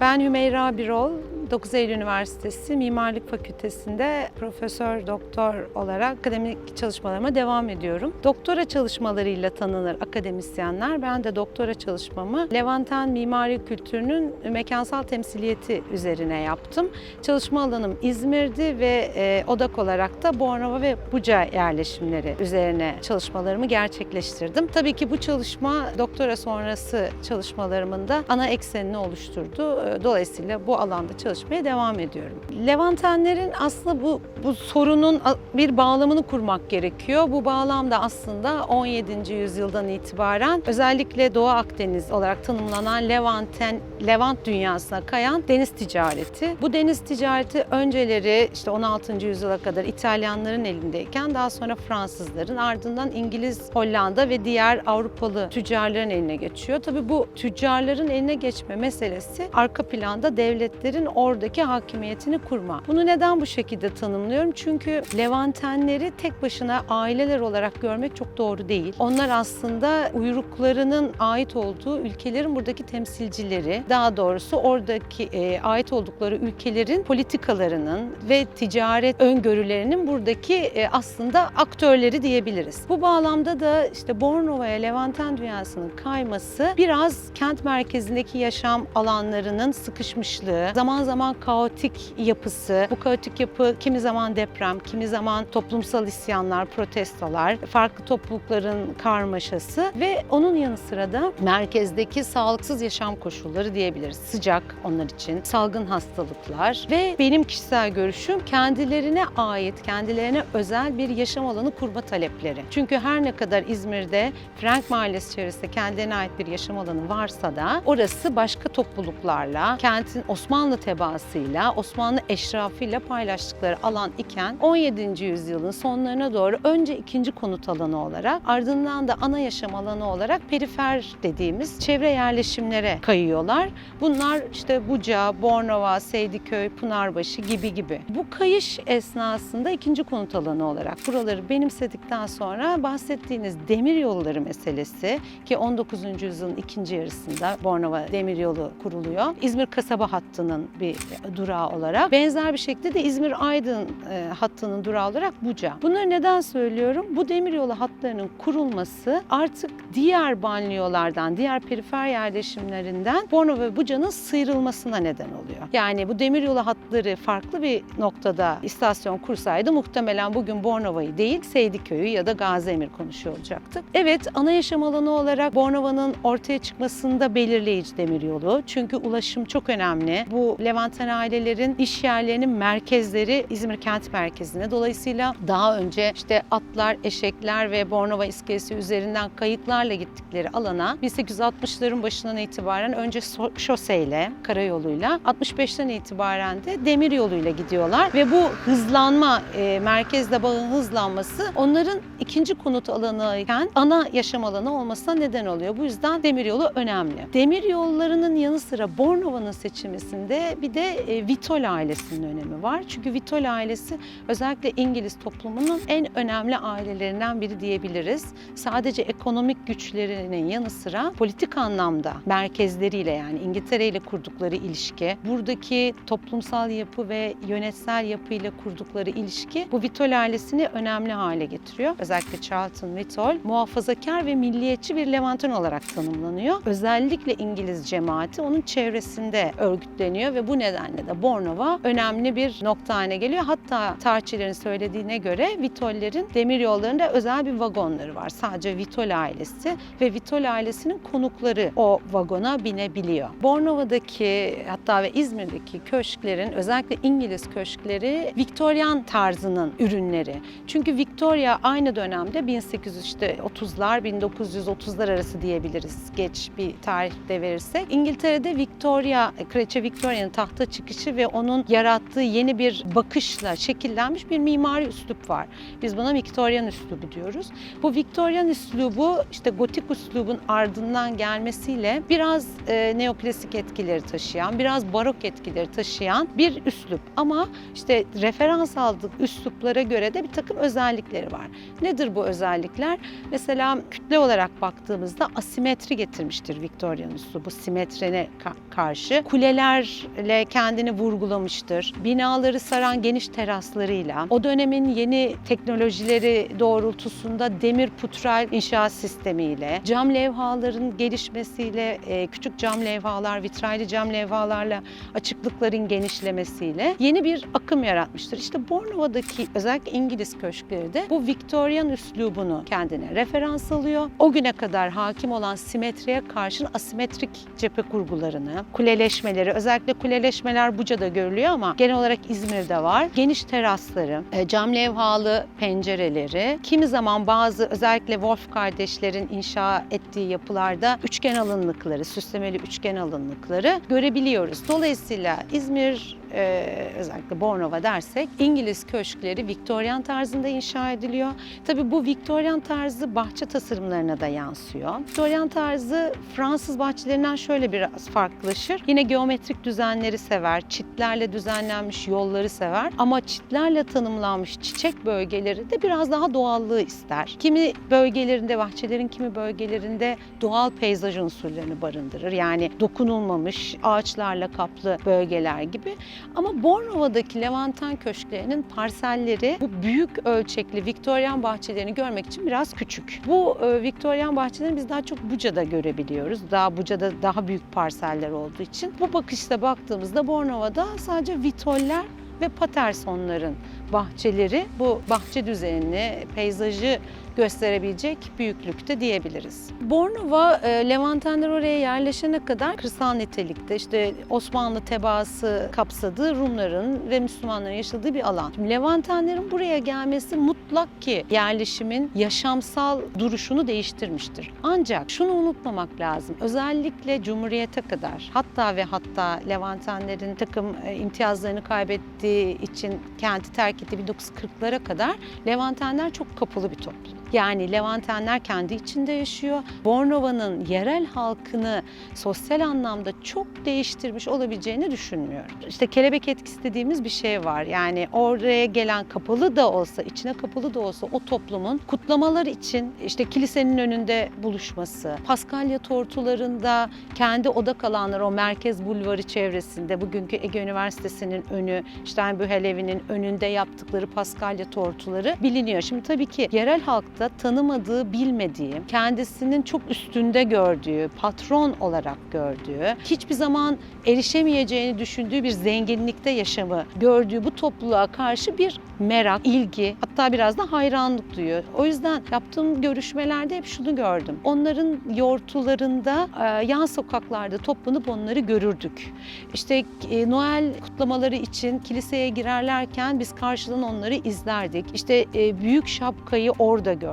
Ben Hümeyra Birol, 9 Eylül Üniversitesi Mimarlık Fakültesi'nde profesör doktor olarak akademik çalışmalarıma devam ediyorum. Doktora çalışmalarıyla tanınır akademisyenler. Ben de doktora çalışmamı Levanten mimari kültürünün mekansal temsiliyeti üzerine yaptım. Çalışma alanım İzmir'di ve e, odak olarak da Bornova ve Buca yerleşimleri üzerine çalışmalarımı gerçekleştirdim. Tabii ki bu çalışma doktora sonrası çalışmalarımın da ana eksenini oluşturdu. E, Dolayısıyla bu alanda çalışmaya devam ediyorum. Levantenlerin aslında bu, bu sorunun bir bağlamını kurmak gerekiyor. Bu bağlam da aslında 17. yüzyıldan itibaren özellikle Doğu Akdeniz olarak tanımlanan Levanten, Levant dünyasına kayan deniz ticareti. Bu deniz ticareti önceleri işte 16. yüzyıla kadar İtalyanların elindeyken daha sonra Fransızların ardından İngiliz, Hollanda ve diğer Avrupalı tüccarların eline geçiyor. Tabii bu tüccarların eline geçme meselesi arka planda devletlerin oradaki hakimiyetini kurma. Bunu neden bu şekilde tanımlıyorum? Çünkü Levantenleri tek başına aileler olarak görmek çok doğru değil. Onlar aslında uyruklarının ait olduğu ülkelerin buradaki temsilcileri. Daha doğrusu oradaki e, ait oldukları ülkelerin politikalarının ve ticaret öngörülerinin buradaki e, aslında aktörleri diyebiliriz. Bu bağlamda da işte Bornova'ya Levanten dünyasının kayması biraz kent merkezindeki yaşam alanlarının sıkışmışlığı, zaman zaman kaotik yapısı, bu kaotik yapı kimi zaman deprem, kimi zaman toplumsal isyanlar, protestolar, farklı toplulukların karmaşası ve onun yanı sıra da merkezdeki sağlıksız yaşam koşulları diyebiliriz. Sıcak onlar için, salgın hastalıklar ve benim kişisel görüşüm kendilerine ait, kendilerine özel bir yaşam alanı kurma talepleri. Çünkü her ne kadar İzmir'de Frank Mahallesi çevresinde kendilerine ait bir yaşam alanı varsa da orası başka topluluklarla, kentin Osmanlı tebaasıyla, Osmanlı eşrafıyla paylaştıkları alan iken 17. yüzyılın sonlarına doğru önce ikinci konut alanı olarak ardından da ana yaşam alanı olarak perifer dediğimiz çevre yerleşimlere kayıyorlar. Bunlar işte Buca, Bornova, Seydiköy, Pınarbaşı gibi gibi. Bu kayış esnasında ikinci konut alanı olarak buraları benimsedikten sonra bahsettiğiniz demir yolları meselesi ki 19. yüzyılın ikinci yarısında Bornova Demiryolu kuruluyor. İzmir kasaba hattının bir durağı olarak. Benzer bir şekilde de İzmir-Aydın e, hattının durağı olarak Buca. Bunları neden söylüyorum? Bu demiryolu hatlarının kurulması artık diğer banliyolardan, diğer perifer yerleşimlerinden Bornova ve Buca'nın sıyrılmasına neden oluyor. Yani bu demiryolu hatları farklı bir noktada istasyon kursaydı muhtemelen bugün Bornova'yı değil Seydiköy'ü ya da Gaziemir konuşuyor olacaktık. Evet ana yaşam alanı olarak Bornova'nın ortaya çıkmasında belirleyici demiryolu. Çünkü ulaşım çok önemli. Bu Levanten ailelerin iş yerlerinin merkezleri İzmir kent merkezine. Dolayısıyla daha önce işte atlar, eşekler ve Bornova iskelesi üzerinden kayıklarla gittikleri alana 1860'ların başından itibaren önce şoseyle, karayoluyla 65'ten itibaren de demir yoluyla gidiyorlar ve bu hızlanma, e, merkezde bağın hızlanması onların ikinci konut alanı iken ana yaşam alanı olmasına neden oluyor. Bu yüzden demiryolu önemli. Demir yollarının yanı sıra Bornova'nın seçilmesinde bir de e, Vitol ailesinin önemi var. Çünkü Vitol ailesi özellikle İngiliz toplumunun en önemli ailelerinden biri diyebiliriz. Sadece ekonomik güçlerinin yanı sıra politik anlamda merkezleriyle yani İngiltere ile kurdukları ilişki, buradaki toplumsal yapı ve yönetsel yapıyla kurdukları ilişki bu Vitol ailesini önemli hale getiriyor. Özellikle Charlton Vitol muhafazakar ve milliyetçi bir Levanten olarak tanımlanıyor. Özellikle İngiliz cemaati onun çevresinde örgütleniyor ve bu nedenle de Bornova önemli bir nokta haline geliyor. Hatta tarihçilerin söylediğine göre Vitollerin demir yollarında özel bir vagonları var. Sadece Vitol ailesi ve Vitol ailesinin konukları o vagona binebiliyor. Bornova'daki hatta ve İzmir'deki köşklerin özellikle İngiliz köşkleri Viktoryan tarzının ürünleri. Çünkü Victoria aynı dönemde 1800 işte 30'lar 1930'lar arası diyebiliriz geç bir tarihte verirsek. İngiltere'de Victoria, Kraliçe Victoria'nın tahta çıkışı ve onun yarattığı yeni bir bakışla şekillenmiş bir mimari üslup var. Biz buna Victorian üslubu diyoruz. Bu Victorian üslubu işte gotik üslubun ardından gelmesiyle biraz e, neoklasik etkileri taşıyan, biraz barok etkileri taşıyan bir üslup. Ama işte referans aldık üsluplara göre de bir takım özellikleri var. Nedir bu özellikler? Mesela kütle olarak baktığımızda asimetri getirmiştir Victorian üslubu simetrine ka- karşı. Kulelerle kendini vurgulamıştır. Binaları saran geniş teraslarıyla, o dönemin yeni teknolojileri doğrultusunda demir putral inşaat sistemiyle, cam levhaların gelişmesiyle, e, küçük cam levhalar, vitraylı cam levhalarla açıklıkların genişlemesiyle yeni bir akım yaratmıştır. İşte Bornova'daki özellikle İngiliz köşkleri de bu Victorian üslubunu kendine referans alıyor. O güne kadar hakim olan simetriye karşın asimetrik cephe kurgularını, kuleleşmeleri, özellikle kuleleşmeler Buca'da görülüyor ama genel olarak İzmir'de var. Geniş terasları, e, cam levhalı pencereleri, kimi zaman bazı özellikle Wolf kardeşlerin inşa ettiği yapılarda üçgen alınlıkları, süslemeli üçgen alınlıkları görebiliyoruz. Dolayısıyla İzmir e, özellikle Bornova dersek İngiliz köşkleri Viktoryan tarzında inşa ediliyor. Tabii bu Viktoryan tarzı bahçe tasarımlarına da yansıyor. Viktoryan tarzı Fransız bahçelerinden şöyle biraz farklılaşır. Yine geometrik düzenleri sever, çitlerle düzenlenmiş yolları sever ama çitlerle tanımlanmış çiçek bölgeleri de biraz daha doğallığı ister. Kimi bölgelerinde, bahçelerin kimi bölgelerinde doğal peyzaj unsurlarını barındırır. Yani dokunulmamış ağaçlarla kaplı bölgeler gibi. Ama Bornova'daki Levanten köşklerinin parselleri bu büyük ölçekli Viktoryan bahçelerini görmek için biraz küçük. Bu e, Viktoryan bahçelerini biz daha çok Buca'da görebiliyoruz. Daha Buca'da daha büyük parseller olduğu için. Bu bakışta baktığımızda Bornova'da sadece vitoller ve patersonların bahçeleri bu bahçe düzenini, peyzajı gösterebilecek büyüklükte diyebiliriz. Bornova, e, Levantenler oraya yerleşene kadar kırsal nitelikte işte Osmanlı tebaası kapsadığı Rumların ve Müslümanların yaşadığı bir alan. Şimdi Levantenlerin buraya gelmesi mutlak ki yerleşimin yaşamsal duruşunu değiştirmiştir. Ancak şunu unutmamak lazım. Özellikle Cumhuriyete kadar hatta ve hatta Levantenlerin takım e, imtiyazlarını kaybettiği için kenti terk ettiği 1940'lara kadar Levantenler çok kapalı bir toplum. Yani Levantenler kendi içinde yaşıyor. Bornova'nın yerel halkını sosyal anlamda çok değiştirmiş olabileceğini düşünmüyorum. İşte kelebek etkisi dediğimiz bir şey var. Yani oraya gelen kapalı da olsa, içine kapalı da olsa o toplumun kutlamalar için işte kilisenin önünde buluşması, Paskalya tortularında kendi odak alanları o merkez bulvarı çevresinde bugünkü Ege Üniversitesi'nin önü, Steinbühel evinin önünde yaptıkları Paskalya tortuları biliniyor. Şimdi tabii ki yerel halkta tanımadığı, bilmediği, kendisinin çok üstünde gördüğü, patron olarak gördüğü, hiçbir zaman erişemeyeceğini düşündüğü bir zenginlikte yaşamı gördüğü bu topluluğa karşı bir merak, ilgi, hatta biraz da hayranlık duyuyor. O yüzden yaptığım görüşmelerde hep şunu gördüm. Onların yortularında, e, yan sokaklarda toplanıp onları görürdük. İşte e, Noel kutlamaları için kiliseye girerlerken biz karşıdan onları izlerdik. İşte e, büyük şapkayı orada gördük.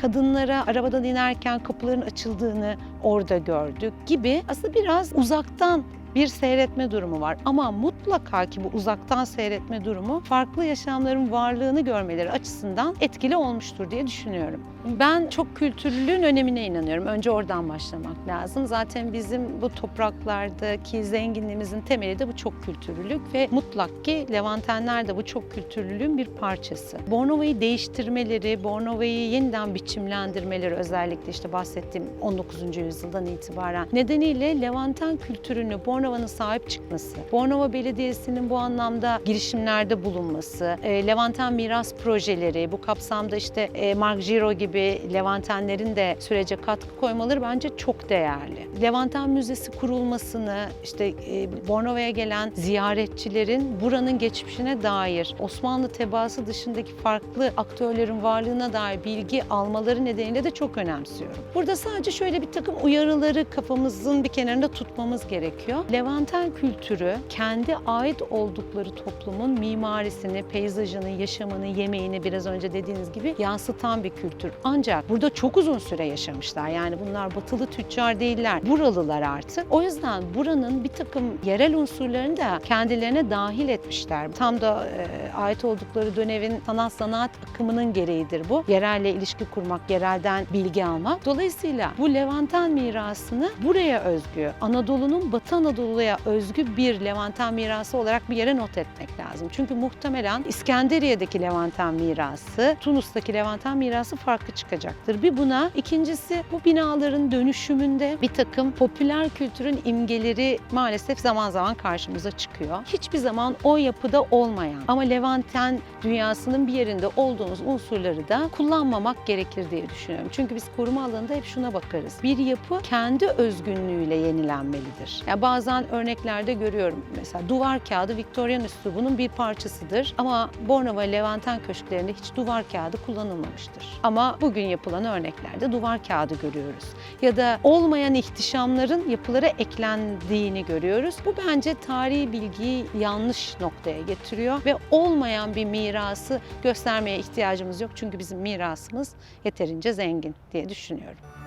Kadınlara arabadan inerken kapıların açıldığını orada gördük gibi aslında biraz uzaktan bir seyretme durumu var. Ama mutlaka ki bu uzaktan seyretme durumu farklı yaşamların varlığını görmeleri açısından etkili olmuştur diye düşünüyorum. Ben çok kültürlülüğün önemine inanıyorum. Önce oradan başlamak lazım. Zaten bizim bu topraklardaki zenginliğimizin temeli de bu çok kültürlülük ve mutlak ki Levantenler de bu çok kültürlülüğün bir parçası. Bornova'yı değiştirmeleri, Bornova'yı yeniden biçimlendirmeleri özellikle işte bahsettiğim 19. yüzyıldan itibaren nedeniyle Levanten kültürünü Bornova'nın sahip çıkması, Bornova Belediyesi'nin bu anlamda girişimlerde bulunması, e, Levanten miras projeleri, bu kapsamda işte e, Mark Giro gibi Levantenlerin de sürece katkı koymaları bence çok değerli. Levanten Müzesi kurulmasını, işte e, Bornova'ya gelen ziyaretçilerin buranın geçmişine dair Osmanlı tebaası dışındaki farklı aktörlerin varlığına dair bilgi almaları nedeniyle de çok önemsiyorum. Burada sadece şöyle bir takım uyarıları kafamızın bir kenarında tutmamız gerekiyor. Levanten kültürü kendi ait oldukları toplumun mimarisini, peyzajını, yaşamını, yemeğini biraz önce dediğiniz gibi yansıtan bir kültür. Ancak burada çok uzun süre yaşamışlar. Yani bunlar batılı tüccar değiller. Buralılar artık. O yüzden buranın bir takım yerel unsurlarını da kendilerine dahil etmişler. Tam da e, ait oldukları dönemin sanat sanat akımının gereğidir bu. Yerelle ilişki kurmak, yerelden bilgi almak. Dolayısıyla bu Levanten mirasını buraya özgü, Anadolu'nun Batı Anadolu'ya özgü bir Levanten mirası olarak bir yere not etmek lazım. Çünkü muhtemelen İskenderiye'deki Levanten mirası, Tunus'taki Levanten mirası farklı çıkacaktır. Bir buna, ikincisi bu binaların dönüşümünde bir takım popüler kültürün imgeleri maalesef zaman zaman karşımıza çıkıyor. Hiçbir zaman o yapıda olmayan ama Levanten dünyasının bir yerinde olduğumuz unsurları da kullanmamak gerekir diye düşünüyorum. Çünkü biz koruma alanında hep şuna bakarız. Bir yapı kendi özgünlüğüyle yenilenmelidir. Ya bazen örneklerde görüyorum. Mesela duvar kağıdı Victorian üslubunun bir parçasıdır. Ama Bornova Levanten köşklerinde hiç duvar kağıdı kullanılmamıştır. Ama bugün yapılan örneklerde duvar kağıdı görüyoruz. Ya da olmayan ihtişamların yapılara eklendiğini görüyoruz. Bu bence tarihi bilgiyi yanlış noktaya getiriyor ve olmayan bir mirası göstermeye ihtiyacımız yok. Çünkü bizim mirasımız yeterince zengin diye düşünüyorum.